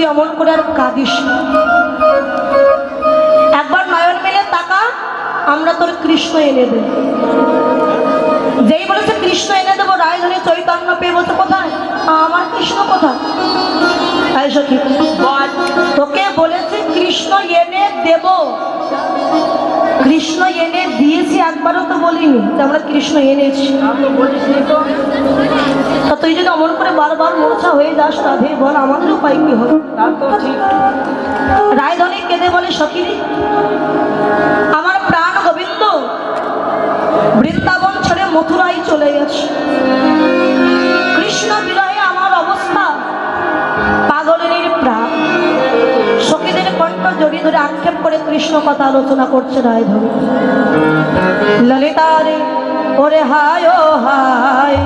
তুই অমন করে আর কাঁদিস একবার নয়ন মেলে তাকা, আমরা তোর কৃষ্ণ এনে দেব। যেই বলেছে কৃষ্ণ এনে দেবো, রায়ধনী চৈতন্য পেয়ে বলছে কোথায়? আমার কৃষ্ণ কোথায়? তোকে বলেছে কৃষ্ণ এনে দেব। কৃষ্ণ এনে দিয়েছি একবারও তো বলিনি। আমরা কৃষ্ণ এনেছি। তা তুই যদি অমন করে বারবার মোছা হয়ে যাস তাহলে বল, আমাদের উপায় কি হবে রায়ধনী কেঁদে বলে সখীরি কৃষ্ণ কথা আলোচনা করছে রায় ধরে ললিতারে ওরে হায় ও হায়।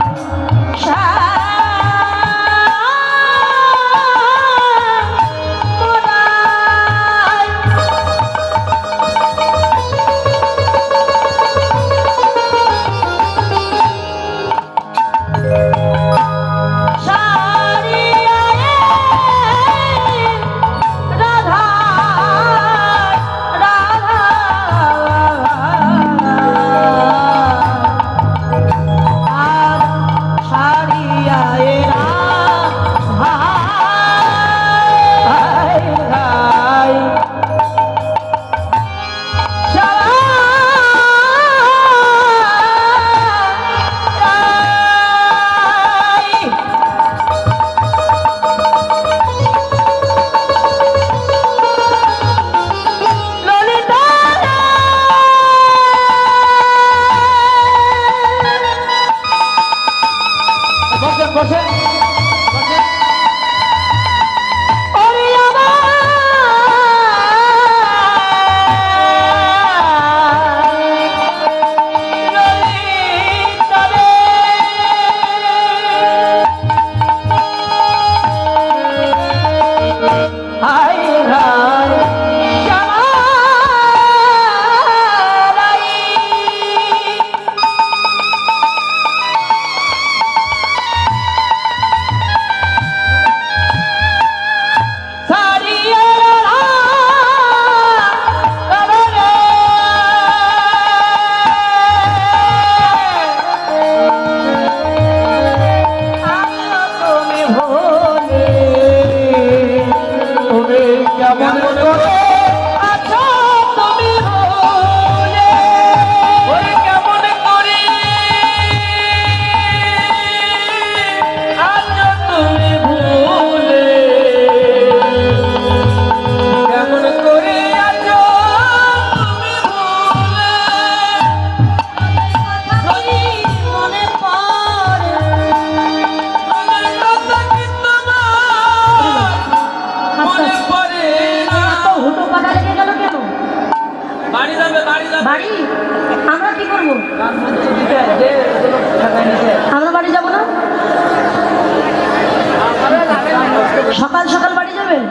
সকাল সকাল বাড়ি যাবেন?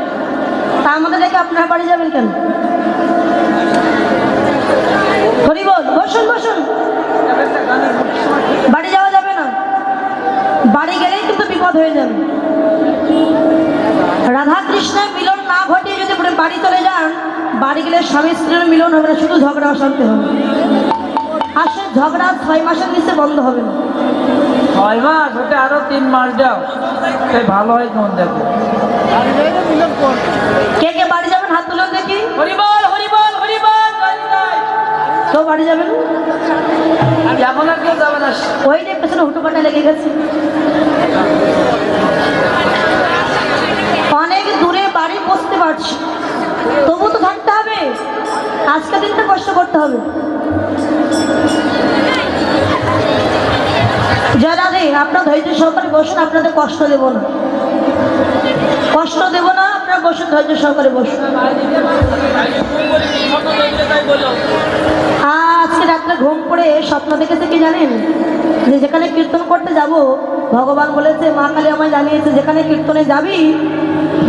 তা আমাদের দেখে আপনারা বাড়ি যাবেন কেন? হরি বল, বসুন বসুন। বাড়ি যাওয়া যাবে না। বাড়ি গেলেই কিন্তু বিপদ হয়ে যাবে। রাধা কৃষ্ণের মিলন না ঘটিয়ে যদি বাড়ি চলে যান, বাড়ি গেলে স্বামী স্ত্রীর মিলন হবে না, শুধু ঝগড়া অশান্তি হবে। আর সে ঝগড়া ছয় মাসের নিচে বন্ধ হবে না। ছয় মাস, ওটা আরও তিন মাস যাও। তাই ভালো হয় কেমন দেখো? কে কে বাড়ি যাবেন? হাত তুলে দেখি। হরিবল হরিবল হরিবল। কেউ বাড়ি যাবেন? এখন আর কেউ যাবে না। ওই যে পেছনে হুটোপাটা লেগে গেছে। অনেক দূরে বাড়ি বসতে পারছি। তবু তো থাকতে হবে। আজকে দিনটা কষ্ট করতে হবে। জয় রাধে আপনার ধৈর্য সহকারে বসুন, আপনাদের কষ্ট দেব না। কষ্ট দেব না, আপনারা বসুন, ধৈর্য সহকারে বসুন। আজকে রাত্রে ঘুম পড়ে স্বপ্ন দেখেছে কি জানেন? যে যেখানে কীর্তন করতে যাব, ভগবান বলেছে, মা কালী আমায় জানিয়েছে, যেখানে কীর্তনে যাবি,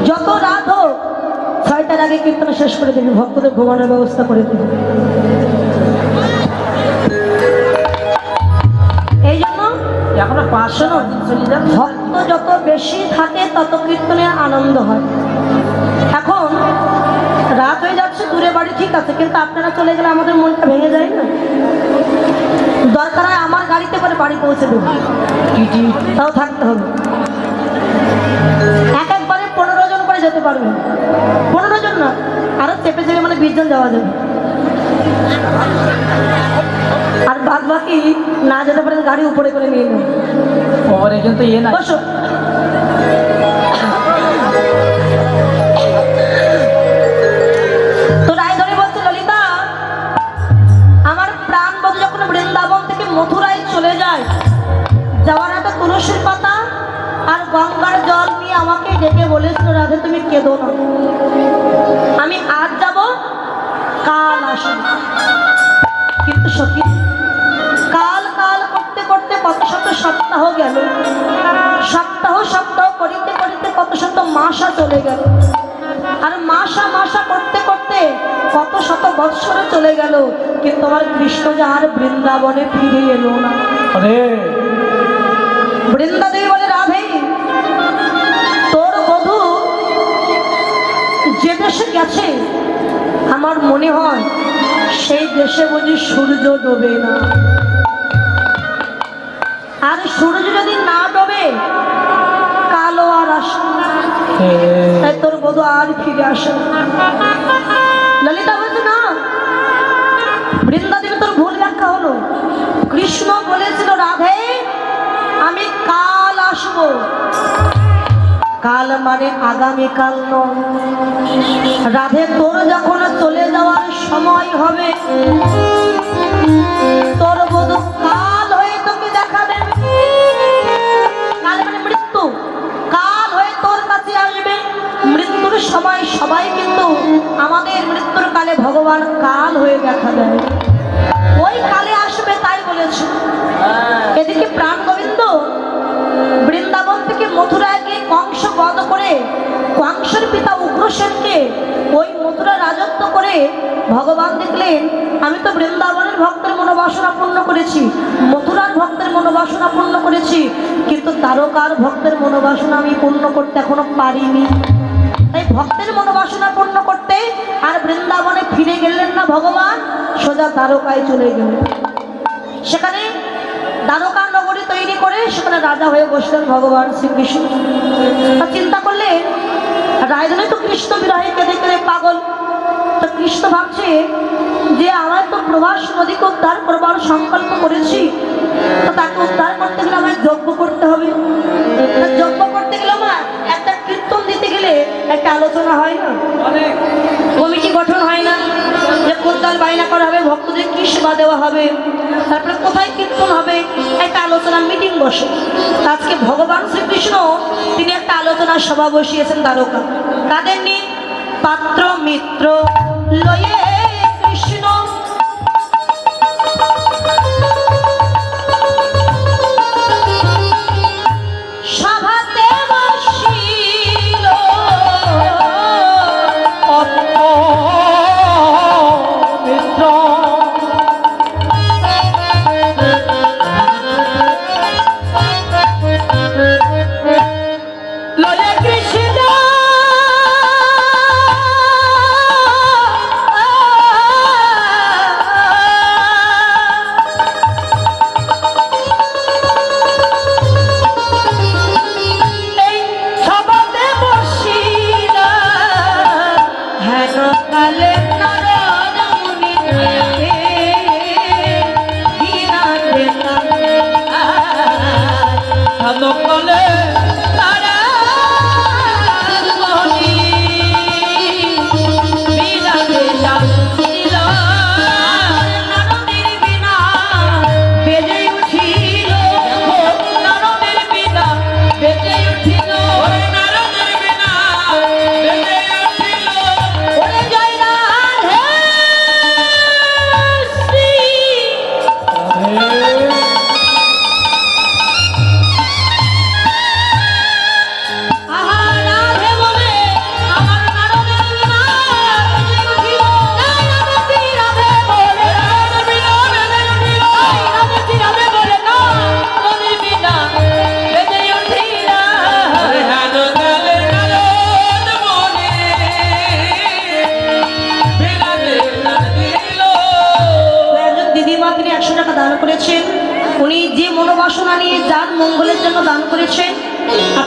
যত রাত হোক, ছয়টার আগে কীর্তন শেষ করে দেবি, ভক্তদের ঘুমানোর ব্যবস্থা করে দেবি। ভক্ত যত বেশি থাকে, তত কীর্তনের আনন্দ হয়। এখন রাত হয়ে যাচ্ছে, দূরে বাড়ি ঠিক আছে, কিন্তু আপনারা চলে গেলে আমাদের মনটা ভেঙে যায় না? দরকার হয় আমার গাড়িতে করে বাড়ি পৌঁছে দেবো। তাও থাকতে হবে। এক একবারে পনেরো জন করে যেতে পারবে। পনেরো জন না, আরও চেপে চেপে মানে বিশ জন যাওয়া যাবে। আর বাদ বাকি না যেতে পারেন গাড়ি উপরে করে নিয়ে নেব। ওরে কিন্তু ইয়ে না বসো। তো রায়ধনী বলছে ললিতা আমার প্রাণ বধু যখন বৃন্দাবন থেকে মথুরায় চলে যায় যাওয়ার একটা তুলসীর পাতা আর গঙ্গার জল নিয়ে আমাকে ডেকে বলেছিল রাধে তুমি কেঁদো না। আমি আজ যাব কিন্তু সখী কাল কাল করতে করতে কত শত সপ্তাহ গেল। সপ্তাহ সপ্তাহ করিতে করিতে কত শত মাসা চলে গেল। আর মাসা মাসা করতে করতে কত শত বৎসরে চলে গেল। কিন্তু আমার কৃষ্ণ যে আর বৃন্দাবনে ফিরে এলো না। বৃন্দাদেবী বলে রাধে তোর বধূ যে দেশে গেছে আমার মনে হয় সেই দেশে বুঝি সূর্য ডোবে না। আর সূর্য যদি না ডোবে কালো আর আসে তাই তোর বধূ আর ফিরে আসে ললিতা বলছে না বৃন্দাদেবী তোর ভুল ব্যাখ্যা হলো। কৃষ্ণ বলেছিল রাধে আমি কাল আসব। কাল মানে আগামীকাল নয়। রাধে তোর যখন চলে যাওয়ার সময় হবে তোর বধূ কাল হয়ে তোকে দেখা দেবে কাল মানে মৃত্যু। কাল হয়ে তোর কাছে আসবে। মৃত্যুর সময় সবাই কিন্তু আমাদের মৃত্যুর কালে ভগবান কাল হয়ে দেখা দেয় ওই কালে আসবে তাই বলেছে। এদিকে প্রাণ গোবিন্দ বৃন্দাবন থেকে মথুরায় কংসের পিতা উগ্রসেনকে ওই মথুরা রাজত্ব করে ভগবান দেখলেন, আমি তো বৃন্দাবনের ভক্তের মনোবাসনা পূর্ণ করেছি, মথুরার ভক্তের মনোবাসনা পূর্ণ করেছি, কিন্তু তারকার ভক্তের মনোবাসনা আমি পূর্ণ করতে এখনও পারিনি। তাই ভক্তের মনোবাসনা পূর্ণ করতে আর বৃন্দাবনে ফিরে গেলেন না ভগবান, সোজা দ্বারকায় চলে গেলেন। সেখানে দ্বারকা তৈরি করে সেখানে রাজা হয়ে বসলেন ভগবান শ্রীকৃষ্ণ। তা চিন্তা করলে রায়জনে তো কৃষ্ণ বিরহে কেঁদে কেঁদে পাগল। তো কৃষ্ণ ভাবছে যে আমার তো প্রভাস নদীকে উদ্ধার করবার সংকল্প করেছি, তো তাকে উদ্ধার করতে গেলে আমায় যজ্ঞ করতে হবে। যজ্ঞ করতে গেলে আমার একটা কীর্তন দিতে গেলে একটা আলোচনা হয় না? কমিটি গঠন হয় না। যে কোদাল বায়না করা হবে, ভক্তদের কি সেবা দেওয়া হবে, তারপরে কোথায় কীর্তন হবে, একটা আলোচনা মিটিং বসে। আজকে ভগবান শ্রীকৃষ্ণ, তিনি একটা আলোচনা সভা বসিয়েছেন দ্বারকা। তাদের নিয়ে পাত্র মিত্র লয়ে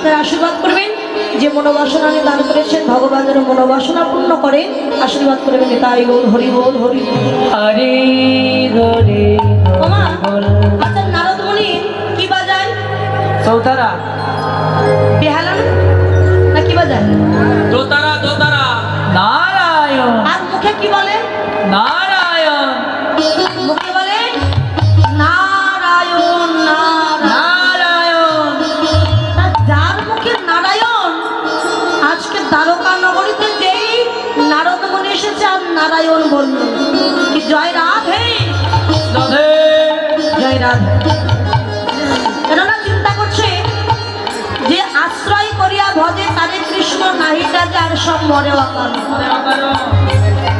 আপনার আশীর্বাদ করবেন যে মনোবাসনা নিয়ে দান করেছেন ভগবান যেন মনোবাসনা পূর্ণ করে আশীর্বাদ করবেন তাই বল হরি বল হরি। হরি হরি আচ্ছা নারদ মুনি কি বাজায় চৌতারা বেহালা না? কি বাজায় দোতারা কেননা চিন্তা যে আশ্রয় করিয়া সব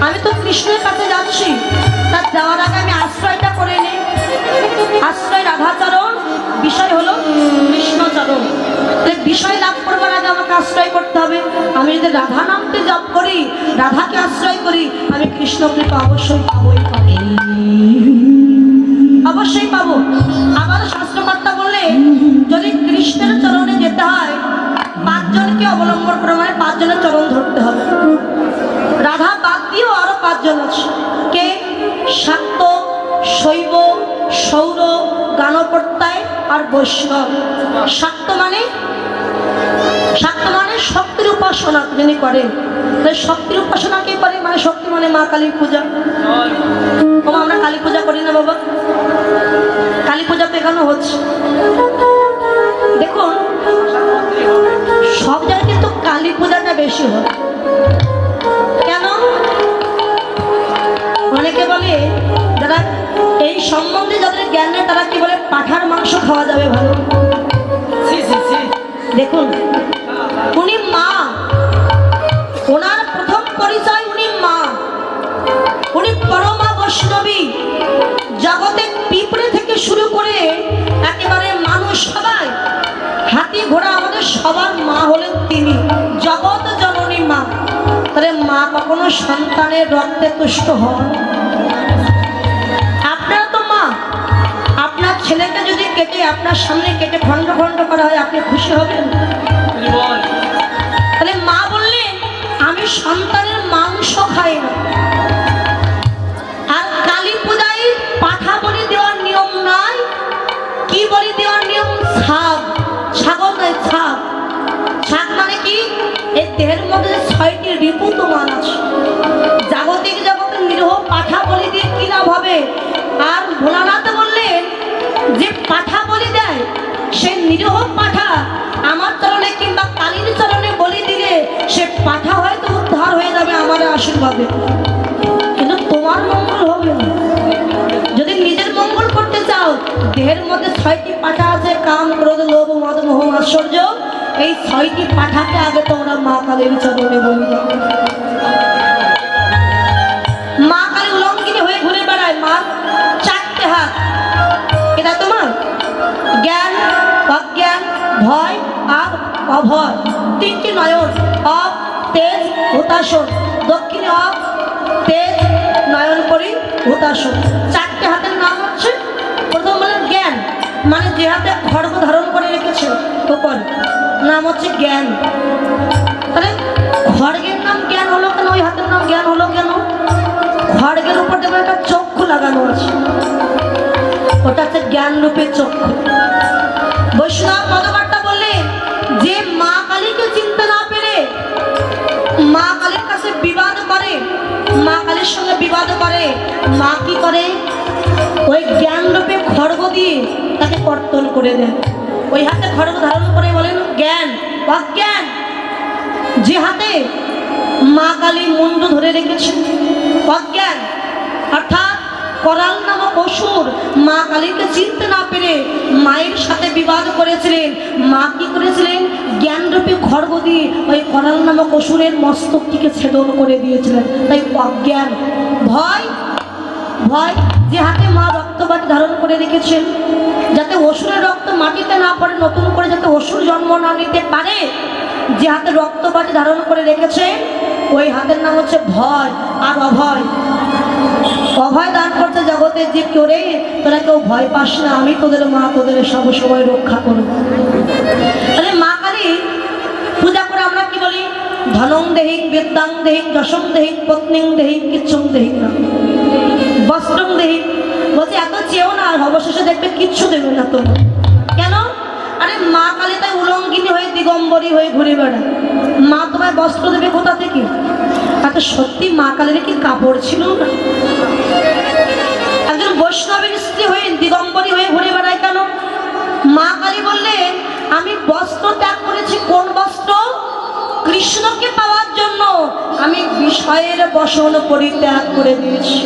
আমি তো কৃষ্ণের কাছে যাচ্ছি, তার যাওয়ার আগে আমি আশ্রয়টা করে নিই। আশ্রয় রাধাচরণ, বিষয় হলো কৃষ্ণচরণ। বিষয় লাভ করবার আগে আমাকে আশ্রয় করতে হবে। আমি যদি রাধা নামকে জপ করি, রাধাকে আশ্রয় করি, আমি কৃষ্ণ কৃপা অবশ্যই পাবোই। পাবো অবশ্যই পাবো। আবার শাস্ত্রকর্তা বললে, যদি কৃষ্ণের চরণে যেতে হয়, পাঁচজনকে অবলম্বন করে মানে পাঁচজনের চরণ ধরতে হবে। রাধা বাদ দিয়েও আরও পাঁচজন আছে। কে? শাক্ত, শৈব, সৌর গানপ্রত্যায় আর বৈষ্ণব। শাক্ত মানে মানে শক্তির উপাসনা যিনি করেন। শক্তির উপাসনা কে করে? মানে শক্তি মানে মা কালীর পূজা। ও আমরা কালী পূজা করি না বাবা। কালী পূজা তো এখানে হচ্ছে। দেখুন, সব জায়গায় কিন্তু কালী পূজাটা বেশি হয়। কেন? অনেকে বলে, যারা এই সম্বন্ধে যাদের জ্ঞান নেই, তারা কি বলে, পাঠার মাংস খাওয়া যাবে ভালো। দেখুন, উনি মা। ওনার প্রথম পরিচয় উনি মা। উনি পরমা বৈষ্ণবী। জগতে পিঁপড়ে থেকে শুরু করে একেবারে মানুষ সবাই। হাতি ঘোড়া আমাদের সবার মা হলেন তিনি। জগৎ জননী মা। তাহলে মা কখনো সন্তানের রক্তে তুষ্ট হন? ছেলেকে যদি কেটে আপনার সামনে কেটে খণ্ড খণ্ড করা হয়, আপনি খুশি হবেন? তাহলে মা বললেন আমি সন্তানের মাংস খাই না। আর কালী পূজায় পাঠা বলি দেওয়ার নিয়ম নাই। কি বলি দেওয়ার নিয়ম? ছাগ। ছাগল নয়, ছাগ। ছাগ মানে কি? এই দেহের মধ্যে ছয়টি রিপু তোমার আছে। জাগতিক জগতের নিরহ পাঠা বলি দিয়ে কি লাভ হবে? আর ভোলানাথ বললেন যে পাঠা বলি দেয়, সে নিরহ পাঠা। আমার চরণে কিংবা কালীর চরণে বলি দিলে, সে পাঠা হয়তো উদ্ধার হয়ে যাবে আমার আশীর্বাদে। কিন্তু তোমার মঙ্গল হবে। যদি নিজের মঙ্গল করতে চাও, দেহের মধ্যে ছয়টি পাঠা আছে, কাম, ক্রোধ, লোভ, মদ, মোহ আশ্চর্য এই ছয়টি পাঠাকে আগে তোমরা মা কালীর চরণে বলি দাও। অজ্ঞান, ভয় আর অভয়। তিনটি নয়ন অপ তেজ হুতাসন দক্ষিণে অপ তেজ, নয়ন করি হুতাসন চারটে হাতের নাম হচ্ছে, প্রথম বলেন জ্ঞান মানে যে হাতে খড়গ ধারণ করে রেখেছে উপর। নাম হচ্ছে জ্ঞান। তাহলে খড়গের নাম জ্ঞান হলো কেন? ওই হাতের নাম জ্ঞান হলো কেন? খড়গের উপর দেখবে একটা চক্ষু লাগানো আছে, ওটা হচ্ছে জ্ঞান রূপের চক্ষু। বৈষ্ণব পদকারটা বললে, যে মা কালীকে চিনতে না পেরে মা কালীর কাছে বিবাদ করে, মা কালীর সঙ্গে বিবাদ করে, মা কি করে? ওই জ্ঞান রূপে খড়গ দিয়ে তাকে কর্তন করে দেয়। ওই হাতে খড়গ ধারণ করে বলেন, জ্ঞান, অজ্ঞান, যে হাতে মা কালী মুন্ডু ধরে রেখেছে, অজ্ঞান, অর্থাৎ করাল নামক অসুর মা কালীকে চিনতে না পেরে মায়ের সাথে বিবাদ করেছিলেন। মা কি করেছিলেন? জ্ঞানরূপী খড়গ দিয়ে ওই করাল নামক অসুরের মস্তকটিকে ছেদন করে দিয়েছিলেন। তাই অজ্ঞান। ভয়? ভয় যে হাতে মা রক্তবাদ ধারণ করে রেখেছেন। যাতে অসুরের রক্ত মাটিতে না পড়ে, নতুন করে যাতে অসুর জন্ম না নিতে পারে, যে হাতে রক্তবাদ ধারণ করে রেখেছে, ওই হাতের নাম হচ্ছে ভয় আর অভয়। অভয় দান করছে জগতের জীব করে তোরা কেউ ভয় পাস না, আমি তোদের মা, তোদের সব সময় রক্ষা করব। আরে মা কালী, পূজা করে আমরা কি বলি? ধনং দেহিক বিদ্যাং দেহিক যশং দেহিক পত্নীং দেহিক কিচ্ছুং দেহিক না। বস্ত্রং দেহিং। বলছে, এত চেয়েও না, আর অবশেষে দেখবে কিচ্ছু দেবে না তোমার কেন? আরে মা কালী তাই উলঙ্গিনী হয়ে, দিগম্বরী হয়ে ঘুরে বেড়ায়। মা তোমায় বস্ত্র দেবে কোথা থেকে? তাতে সত্যি মা কালীর কি কাপড় ছিল? না একজন বৈষ্ণবের স্ত্রী হয়ে, দিগম্বরী হয়ে ঘুরে বেড়ায় কেন? মা কালী বললে আমি বস্ত্র ত্যাগ করেছি, কোন বস্ত্র? কৃষ্ণকে পাওয়ার জন্য আমি বিষয়ের বসন পরিত্যাগ করে দিয়েছি।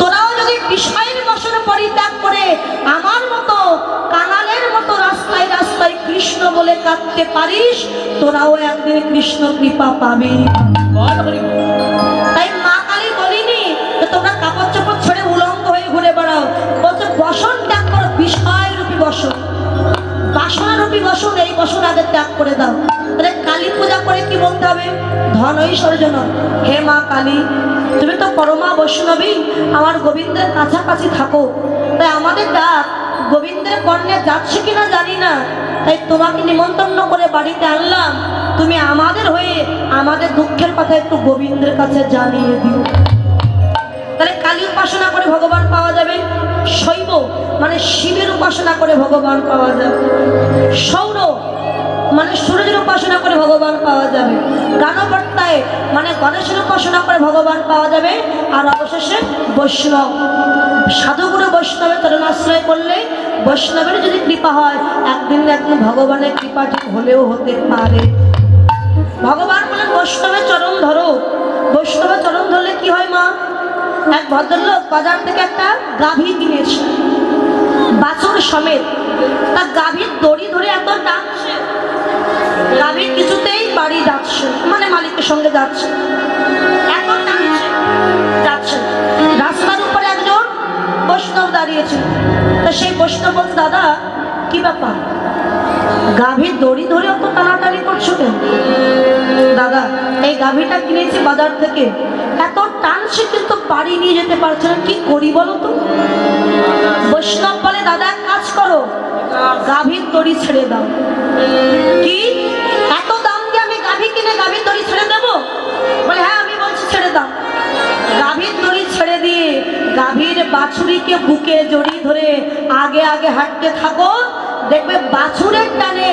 তোরাও যদি বিষয়ের বসন পরিত্যাগ করে আমার মতো কানালের মতো রাস্তায় রাস্তায় কৃষ্ণ বলে কাঁদতে পারিস, তোরাও একদিন কৃষ্ণ কৃপা পাবি। তাই মা কালী বলিনি তোমরা কাপড় চোপড় ছেড়ে উলঙ্গ হয়ে ঘুরে বেড়াও। বলছে, বসন ত্যাগ করো বিষয় রূপী বসন। বাসনা রূপী বসন, এই বসন আগে ত্যাগ করে দাও। তাহলে কালী পূজা করে কি বলতে হবে? ধন ঐশ্বর্য নয়। হে মা কালী, তুমি তো পরমা বৈষ্ণবী, আমার গোবিন্দের কাছাকাছি থাকো। তাই আমাদের ডাক গোবিন্দের কর্ণে যাচ্ছে কিনা জানি না। তাই তোমাকে নিমন্ত্রণ করে বাড়িতে আনলাম। তুমি আমাদের হয়ে আমাদের দুঃখের কথা একটু গোবিন্দের কাছে জানিয়ে দিও। তাহলে কালী উপাসনা করে ভগবান পাওয়া যাবে। শৈব মানে শিবের উপাসনা করে ভগবান পাওয়া যাবে। সৌর মানে সূর্যের উপাসনা করে ভগবান পাওয়া যাবে। গানবর্তায় মানে গণেশের উপাসনা করে ভগবান পাওয়া যাবে। আর অবশেষে বৈষ্ণব। সাধুগুরু বৈষ্ণবের চরণ আশ্রয় করলে বৈষ্ণবের যদি কৃপা হয়, একদিন একদিন ভগবানের কৃপা ঠিক হলেও হতে পারে। ভগবান বলেন, বৈষ্ণবের চরণ ধরো। বৈষ্ণবের চরণ ধরলে কি হয় মা? এক ভদ্রলোক বাজার থেকে একটা গাভী কিনেছে। বাছুর সমেত। তা গাভীর দড়ি ধরে এত টানছে গাভী কিছুতেই বাড়ি যাচ্ছে মানে মালিকের সঙ্গে যাচ্ছে যাচ্ছে রাস্তার উপরে একজন বৈষ্ণব দাঁড়িয়েছে তা সেই বৈষ্ণব দাদা, কি ব্যাপার? গাভীর দড়ি করছ দাদা, এই কিনেছি বাজার থেকে। এত কিন্তু নিয়ে যেতে পারছে না। কি করি বলো তো? বৈষ্ণব বলে, দাদা কাজ করো। গাভীর দড়ি ছেড়ে দাও। কি কিনে গাভীর দড়ি ছেড়ে দেবো? বলে হ্যাঁ আমি বলছি ছেড়ে দাও। গাভীর দড়ি ছেড়ে দিয়ে গাভীর বাছুরিকে বুকে জড়ি ধরে আগে আগে হাঁটতে থাকো। দেখবে বাছুরের টানে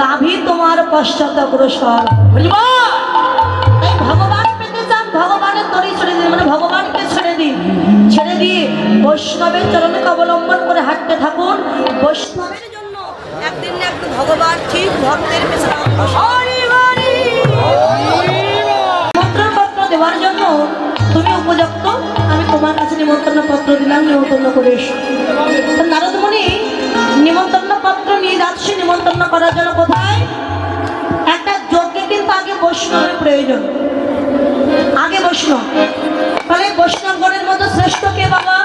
গাভী তোমার পশ্চাৎ অগ্রসর। বুঝবা তাই ভগবান পেতে চান ভগবানের তরি ছেড়ে দিন মানে ভগবানকে ছেড়ে দিন। ছেড়ে দিয়ে বৈষ্ণবের চরণকে অবলম্বন করে হাঁটতে থাকুন। বৈষ্ণবের জন্য একদিন না একদিন ভগবান ঠিক ভক্তের পেছনে দেওয়ার জন্য তুমি উপযুক্ত। আমি তোমার কাছে নিমন্ত্রণ পত্র দিলাম, নিমন্ত্রণ করে এসো। নারদমণি, নিমন্ত্রণ পত্র নিয়ে যাচ্ছে, নিমন্ত্রণ করার জন্য কোথায়? একটা যজ্ঞে কিন্তু আগে বৈষ্ণবের প্রয়োজন। আগে বৈষ্ণব। তাহলে বৈষ্ণবগণের মতো শ্রেষ্ঠ কে বাবা?